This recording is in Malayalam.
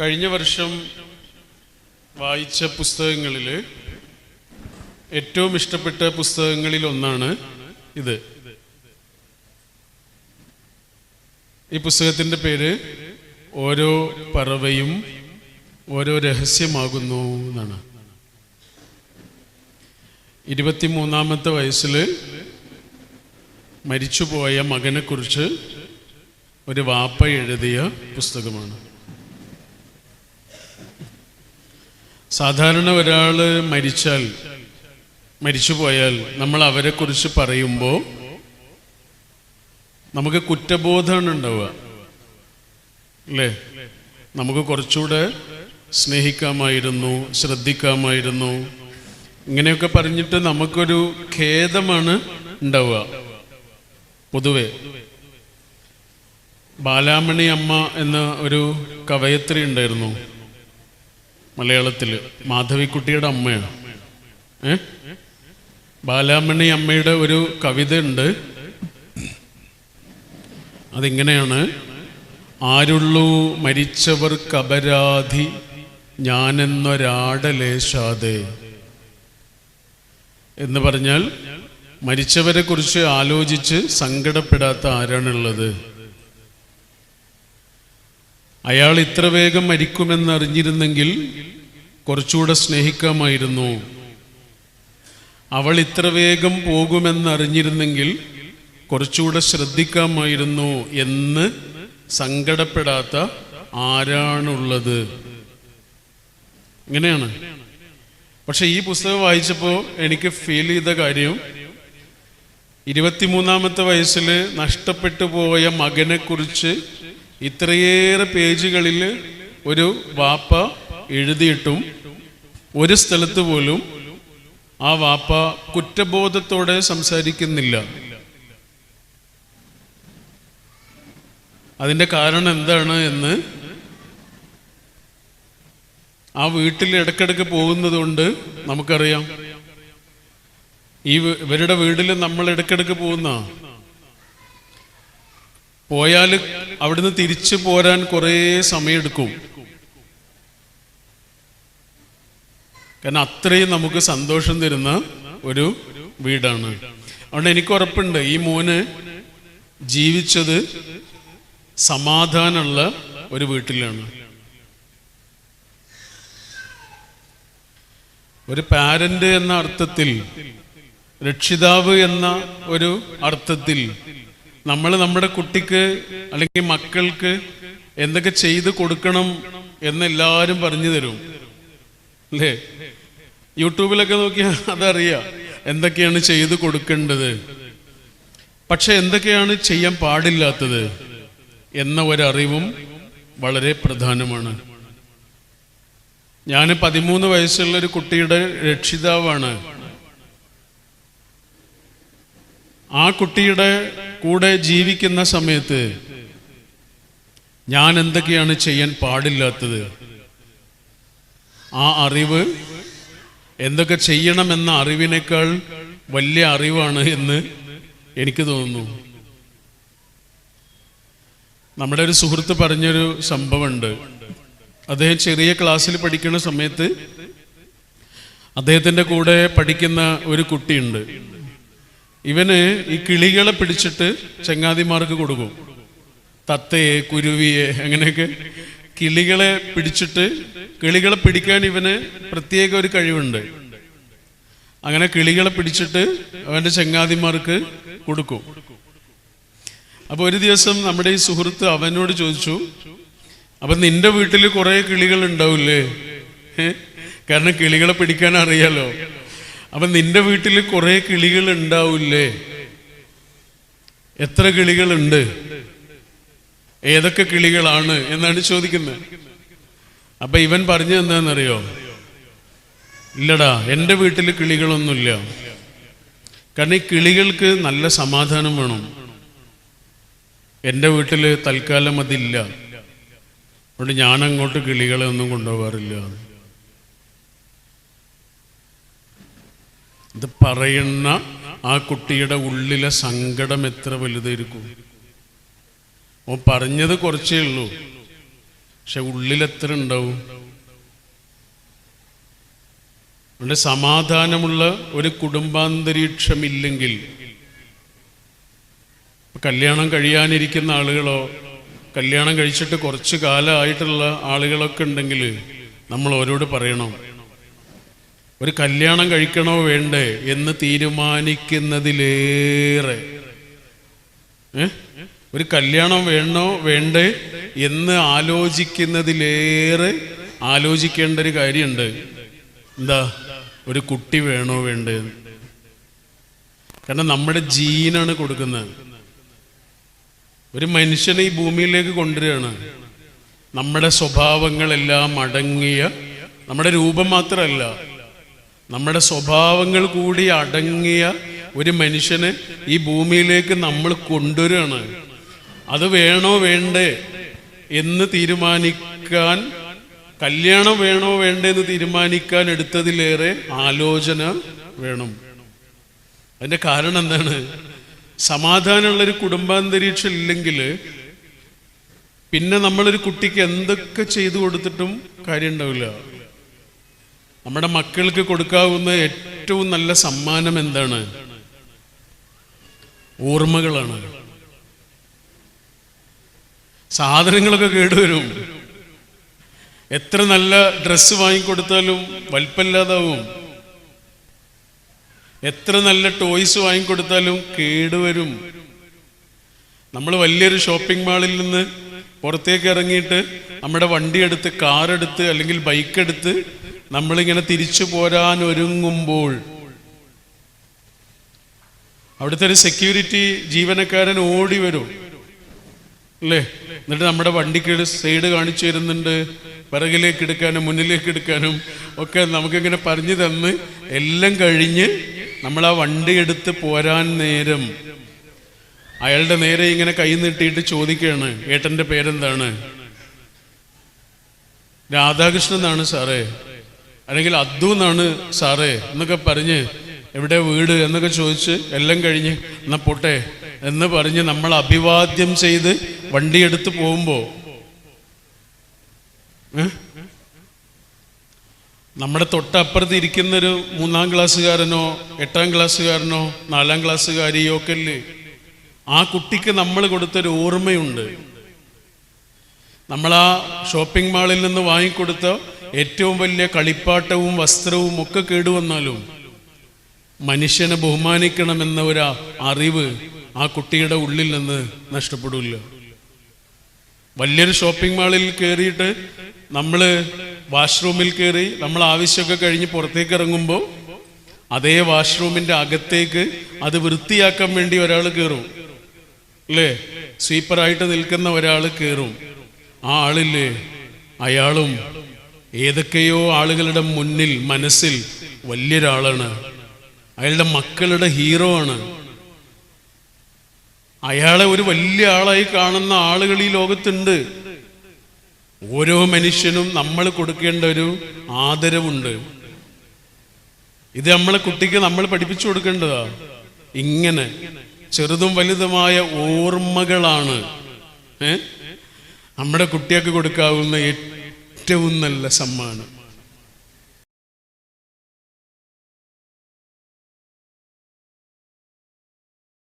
കഴിഞ്ഞ വർഷം വായിച്ച പുസ്തകങ്ങളിൽ ഏറ്റവും ഇഷ്ടപ്പെട്ട പുസ്തകങ്ങളിൽ ഒന്നാണ് ഇത്. ഈ പുസ്തകത്തിന്റെ പേര് ഓരോ പറവയും ഓരോ രഹസ്യമാകുന്നു എന്നാണ്. ഇരുപത്തിമൂന്നാമത്തെ വയസ്സിൽ മരിച്ചുപോയ മകനെക്കുറിച്ച് ഒരു വാപ്പ എഴുതിയ പുസ്തകമാണ്. സാധാരണ ഒരാൾ മരിച്ചാൽ മരിച്ചു പോയാൽ നമ്മൾ അവരെക്കുറിച്ച് പറയുമ്പോൾ നമുക്ക് കുറ്റബോധമാണ് ഉണ്ടാവുക. അല്ലേ? നമുക്ക് കുറച്ചുകൂടെ സ്നേഹിക്കാമായിരുന്നു ശ്രദ്ധിക്കാമായിരുന്നു. ഇങ്ങനെയൊക്കെ പറഞ്ഞിട്ട് നമുക്കൊരു ഖേദമാണ് ഉണ്ടാവുക. പൊതുവെ. ബാലാമണി അമ്മ എന്ന ഒരു കവയത്രി ഉണ്ടായിരുന്നു. മലയാളത്തിൽ മാധവിക്കുട്ടിയുടെ അമ്മയാണ്. ഏ? ബാലാമണി അമ്മയുടെ ഒരു കവിത ഉണ്ട്. അതിങ്ങനെയാണ്. ആരുള്ളൂ മരിച്ചവർക്കപരാധി ഞാനെന്നൊരാടലേശാതെ എന്ന് പറഞ്ഞാൽ മരിച്ചവരെ കുറിച്ച് ആലോചിച്ച് സങ്കടപ്പെടാത്ത ആരാണുള്ളത്? അയാൾ ഇത്ര വേഗം മരിക്കുമെന്ന് അറിഞ്ഞിരുന്നെങ്കിൽ കുറച്ചുകൂടെ സ്നേഹിക്കാമായിരുന്നു. അവൾ ഇത്ര വേഗം പോകുമെന്ന് അറിഞ്ഞിരുന്നെങ്കിൽ കുറച്ചുകൂടെ ശ്രദ്ധിക്കാമായിരുന്നു എന്ന് സങ്കടപ്പെടാത്ത ആരാണുള്ളത്. ഇങ്ങനെയാണ്. പക്ഷെ ഈ പുസ്തകം വായിച്ചപ്പോൾ എനിക്ക് ഫീൽ ചെയ്ത കാര്യം ഇരുപത്തിമൂന്നാമത്തെ വയസ്സിൽ നഷ്ടപ്പെട്ടു പോയ മകനെക്കുറിച്ച് ഇത്രയേറെ പേജുകളിൽ ഒരു വാപ്പ എഴുതിയിട്ടും ഒരു സ്ഥലത്ത് പോലും ആ വാപ്പ കുറ്റബോധത്തോടെ സംസാരിക്കുന്നില്ല. അതിന്റെ കാരണം എന്താണ് എന്ന് ആ വീട്ടിൽ ഇടക്കിടക്ക് പോകുന്നത് കൊണ്ട് നമുക്കറിയാം. ഈ ഇവരുടെ വീട്ടിൽ നമ്മൾ ഇടക്കിടക്ക് പോകുന്ന പോയാൽ അവിടുന്ന് തിരിച്ചു പോരാൻ കുറേ സമയമെടുക്കും കാരണം അത്രയും നമുക്ക് സന്തോഷം തരുന്ന ഒരു വീടാണ്. അതുകൊണ്ട് എനിക്ക് ഉറപ്പുണ്ട് ഈ മോന് ജീവിച്ചത് സമാധാനമുള്ള ഒരു വീട്ടിലാണ്. ഒരു പാരന്റ് എന്ന അർത്ഥത്തിൽ രക്ഷിതാവ് എന്ന ഒരു അർത്ഥത്തിൽ നമ്മൾ നമ്മുടെ കുട്ടിക്ക് അല്ലെങ്കിൽ മക്കൾക്ക് എന്തൊക്കെ ചെയ്ത് കൊടുക്കണം എന്ന് എല്ലാവരും പറഞ്ഞു തരും. അല്ലേ? യൂട്യൂബിലൊക്കെ നോക്കിയാൽ അതറിയാം എന്തൊക്കെയാണ് ചെയ്ത് കൊടുക്കേണ്ടത്. പക്ഷെ എന്തൊക്കെയാണ് ചെയ്യാൻ പാടില്ലാത്തത് എന്ന ഒരറിവും വളരെ പ്രധാനമാണ്. ഞാൻ പതിമൂന്ന് വയസ്സുള്ള ഒരു കുട്ടിയുടെ രക്ഷിതാവാണ്. ആ കുട്ടിയുടെ കൂടെ ജീവിക്കുന്ന സമയത്ത് ഞാൻ എന്തൊക്കെയാണ് ചെയ്യാൻ പാടില്ലാത്തത്? ആ അറിവ് എന്തൊക്കെ ചെയ്യണമെന്ന അറിവിനേക്കാൾ വലിയ അറിവാണ് എന്ന് എനിക്ക് തോന്നുന്നു. നമ്മുടെ ഒരു സുഹൃത്ത് പറഞ്ഞൊരു സംഭവമുണ്ട്. അദ്ദേഹം ചെറിയ ക്ലാസ്സിൽ പഠിക്കുന്ന സമയത്ത് അദ്ദേഹത്തിന്റെ കൂടെ പഠിക്കുന്ന ഒരു കുട്ടിയുണ്ട്. ഇവന് ഈ കിളികളെ പിടിച്ചിട്ട് ചങ്ങാതിമാർക്ക് കൊടുക്കും. തത്തയെ കുരുവിയെ അങ്ങനെയൊക്കെ കിളികളെ പിടിച്ചിട്ട് കിളികളെ പിടിക്കാൻ ഇവന് പ്രത്യേക ഒരു കഴിവുണ്ട്. അങ്ങനെ കിളികളെ പിടിച്ചിട്ട് അവന്റെ ചങ്ങാതിമാർക്ക് കൊടുക്കും. അപ്പൊ ഒരു ദിവസം നമ്മുടെ ഈ സുഹൃത്ത് അവനോട് ചോദിച്ചു അപ്പൊ നിന്റെ വീട്ടിൽ കുറെ കിളികൾ ഉണ്ടാവില്ലേ? കാരണം കിളികളെ പിടിക്കാൻ അറിയാലോ. അപ്പൊ നിന്റെ വീട്ടിൽ കുറെ കിളികൾ ഉണ്ടാവില്ലേ? എത്ര കിളികളുണ്ട്? ഏതൊക്കെ കിളികളാണ് എന്നാണ് ചോദിക്കുന്നത്. അപ്പൊ ഇവൻ പറഞ്ഞു എന്താണെന്നറിയോ? ഇല്ലടാ എന്റെ വീട്ടിൽ കിളികളൊന്നുമില്ല. കാരണം ഈ കിളികൾക്ക് നല്ല സമാധാനം വേണം. എന്റെ വീട്ടിൽ തൽക്കാലം അതില്ല. അതുകൊണ്ട് ഞാൻ അങ്ങോട്ട് കിളികളെ ഒന്നും കൊണ്ടുപോകാറില്ല. ഇത് പറയുന്ന ആ കുട്ടിയുടെ ഉള്ളിലെ സങ്കടം എത്ര വലുതായിരിക്കും? ഓ പറഞ്ഞത് കുറച്ചേ ഉള്ളൂ. പക്ഷെ ഉള്ളിലെത്ര ഉണ്ടാവും? അവിടെ സമാധാനമുള്ള ഒരു കുടുംബാന്തരീക്ഷമില്ലെങ്കിൽ കല്യാണം കഴിയാനിരിക്കുന്ന ആളുകളോ കല്യാണം കഴിച്ചിട്ട് കുറച്ച് കാലമായിട്ടുള്ള ആളുകളൊക്കെ ഉണ്ടെങ്കിൽ നമ്മൾ ഓരോട് പറയണം. ഒരു കല്യാണം കഴിക്കണോ വേണ്ടേ എന്ന് തീരുമാനിക്കുന്നതിലേറെ. ഒരു കല്യാണം വേണോ വേണ്ടേ എന്ന് ആലോചിക്കുന്നതിലേറെ ആലോചിക്കേണ്ട ഒരു കാര്യമുണ്ട്. എന്താ? ഒരു കുട്ടി വേണോ വേണ്ടേ? കാരണം നമ്മുടെ ജീനാണ് കൊടുക്കുന്നത്. ഒരു മനുഷ്യനെ ഈ ഭൂമിയിലേക്ക് കൊണ്ടുവരികയാണ്. നമ്മുടെ സ്വഭാവങ്ങളെല്ലാം അടങ്ങിയ നമ്മുടെ രൂപം മാത്രമല്ല നമ്മുടെ സ്വഭാവങ്ങൾ കൂടി അടങ്ങിയ ഒരു മനുഷ്യനെ ഈ ഭൂമിയിലേക്ക് നമ്മൾ കൊണ്ടുവരികയാണ്. അത് വേണോ വേണ്ടേ എന്ന് തീരുമാനിക്കാൻ കല്യാണം വേണോ വേണ്ടേ എന്ന് തീരുമാനിക്കാൻ എടുത്തതിലേറെ ആലോചന വേണം. അതിന്റെ കാരണം എന്താണ്? സമാധാനമുള്ളൊരു കുടുംബാന്തരീക്ഷം ഇല്ലെങ്കിൽ പിന്നെ നമ്മളൊരു കുട്ടിക്ക് എന്തൊക്കെ ചെയ്തു കൊടുത്തിട്ടും കാര്യം ഉണ്ടാവില്ല നമ്മുടെ മക്കൾക്ക് കൊടുക്കാവുന്ന ഏറ്റവും നല്ല സമ്മാനം എന്താണ്? ഓർമ്മകളാണ്. സാധനങ്ങളൊക്കെ കേടുവരും. എത്ര നല്ല ഡ്രസ്സ് വാങ്ങിക്കൊടുത്താലും വലിപ്പമില്ലാതാവും. എത്ര നല്ല ടോയ്സ് വാങ്ങിക്കൊടുത്താലും കേടുവരും. നമ്മൾ വലിയൊരു ഷോപ്പിംഗ് മാളിൽ നിന്ന് പുറത്തേക്ക് ഇറങ്ങിയിട്ട് നമ്മുടെ വണ്ടി എടുത്ത് കാർ എടുത്ത് അല്ലെങ്കിൽ ബൈക്ക് എടുത്ത് നമ്മളിങ്ങനെ തിരിച്ചു പോരാൻ ഒരുങ്ങുമ്പോൾ അവിടുത്തെ ഒരു സെക്യൂരിറ്റി ജീവനക്കാരൻ ഓടി വരും. അല്ലേ? എന്നിട്ട് നമ്മുടെ വണ്ടിക്ക് സൈഡ് കാണിച്ചു തരുന്നുണ്ട്. പിറകിലേക്ക് എടുക്കാനും മുന്നിലേക്ക് എടുക്കാനും ഒക്കെ നമുക്കിങ്ങനെ പറഞ്ഞു തന്ന് എല്ലാം കഴിഞ്ഞ് നമ്മൾ ആ വണ്ടി എടുത്ത് പോരാൻ നേരം അയാളുടെ നേരെ ഇങ്ങനെ കൈ നീട്ടിയിട്ട് ചോദിക്കുകയാണ് ഏട്ടന്റെ പേരെന്താണ്? രാധാകൃഷ്ണൻ എന്നാണ് സാറേ. അല്ലെങ്കിൽ അദ്ദു എന്നാണ് സാറേ എന്നൊക്കെ പറഞ്ഞ് എവിടെ വീട് എന്നൊക്കെ ചോദിച്ച് എല്ലാം കഴിഞ്ഞ് എന്നാ പൊട്ടെ എന്ന് പറഞ്ഞ് നമ്മൾ അഭിവാദ്യം ചെയ്ത് വണ്ടിയെടുത്ത് പോകുമ്പോൾ നമ്മുടെ തൊട്ടപ്പുറത്ത് ഇരിക്കുന്നൊരു മൂന്നാം ക്ലാസ്സുകാരനോ എട്ടാം ക്ലാസ്സുകാരനോ നാലാം ക്ലാസ്സുകാരിയോ ഒക്കെ അല്ലേ ആ കുട്ടിക്ക് നമ്മൾ കൊടുത്തൊരു ഓർമ്മയുണ്ട്. നമ്മൾ ആ ഷോപ്പിംഗ് മാളിൽ നിന്ന് വാങ്ങിക്കൊടുത്ത ഏറ്റവും വലിയ കളിപ്പാട്ടവും വസ്ത്രവും ഒക്കെ കേടുവന്നാലും മനുഷ്യനെ ബഹുമാനിക്കണമെന്ന ഒരു അറിവ് ആ കുട്ടിയുടെ ഉള്ളിൽ നിന്ന് നഷ്ടപ്പെടില്ല. വലിയൊരു ഷോപ്പിംഗ് മാളിൽ കയറിയിട്ട് നമ്മൾ വാഷ്റൂമിൽ കയറി നമ്മൾ ആവശ്യമൊക്കെ കഴിഞ്ഞ് പുറത്തേക്ക് ഇറങ്ങുമ്പോൾ അതേ വാഷ്റൂമിന്റെ അകത്തേക്ക് അത് വൃത്തിയാക്കാൻ വേണ്ടി ഒരാൾ കയറും അല്ലേ സ്വീപ്പറായിട്ട് നിൽക്കുന്ന ഒരാൾ കയറും. ആ ആളില്ലേ? അയാളും ഏതൊക്കെയോ ആളുകളുടെ മുന്നിൽ മനസ്സിൽ വലിയൊരാളാണ്. അയാളുടെ മക്കളുടെ ഹീറോ ആണ്. അയാളെ ഒരു വലിയ ആളായി കാണുന്ന ആളുകൾ ഈ ലോകത്തുണ്ട്. ഓരോ മനുഷ്യനും നമ്മൾ കൊടുക്കേണ്ട ഒരു ആദരവുണ്ട്. ഇത് നമ്മളെ കുട്ടിക്ക് നമ്മൾ പഠിപ്പിച്ചു കൊടുക്കേണ്ടതാ. ഇങ്ങനെ ചെറുതും വലുതുമായ ഓർമ്മകളാണ്. നമ്മുടെ കുട്ടികൾക്ക് കൊടുക്കാവുന്ന ഏറ്റവും നല്ല സമ്മാനം.